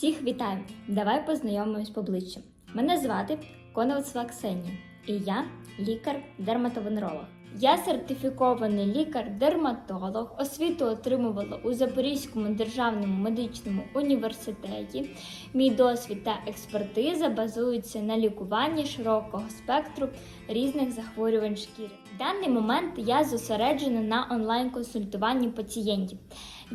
Всіх вітаю! Давай познайомимось поближче. Мене звати Коновцева Ксенія, і я лікар-дерматовенеролог. Я сертифікований лікар-дерматолог, освіту отримувала у Запорізькому державному медичному університеті. Мій досвід та експертиза базуються на лікуванні широкого спектру різних захворювань шкіри. В даний момент я зосереджена на онлайн-консультуванні пацієнтів.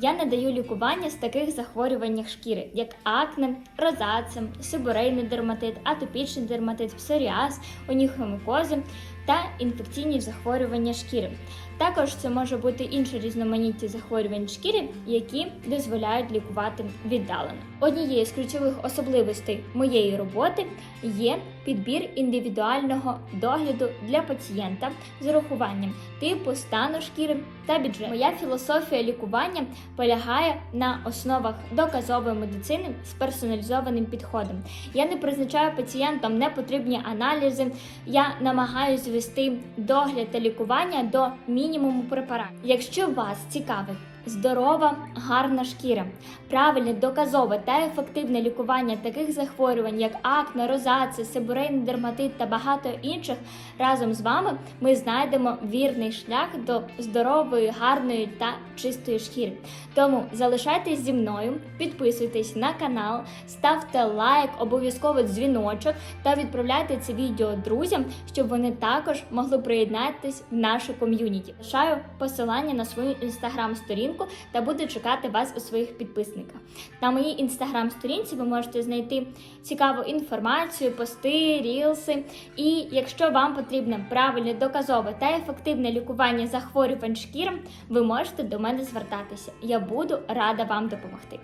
Я надаю лікування з таких захворювань шкіри, як акне, розацем, сиборейний дерматит, атопічний дерматит, псоріаз, оніхомікози та інфекційні захворювання шкіри. Також це може бути інше різноманіття захворювань шкіри, які дозволяють лікувати віддалено. Однією з ключових особливостей моєї роботи є підбір індивідуального догляду для пацієнта з урахуванням типу, стану шкіри та бюджету. Моя філософія лікування полягає на основах доказової медицини з персоналізованим підходом. Я не призначаю пацієнтам непотрібні аналізи. Я намагаюся звести догляд та лікування до мінімуму препаратів. Якщо вас цікавить здорова, гарна шкіра, правильне, доказове та ефективне лікування таких захворювань, як акне, розація, сибурейний дерматит та багато інших, разом з вами ми знайдемо вірний шлях до здорової, гарної та чистої шкіри. Тому залишайтесь зі мною, підписуйтесь на канал, ставте лайк, обов'язково дзвіночок та відправляйте це відео друзям, щоб вони також могли приєднатись в нашу ком'юніті. Лишаю посилання на свою інстаграм-сторінку та буду чекати вас у своїх підписниках. На моїй інстаграм-сторінці ви можете знайти цікаву інформацію, пости, рілси. І якщо вам потрібне правильне, доказове та ефективне лікування захворювань шкіри, ви можете до мене звертатися. Я буду рада вам допомогти.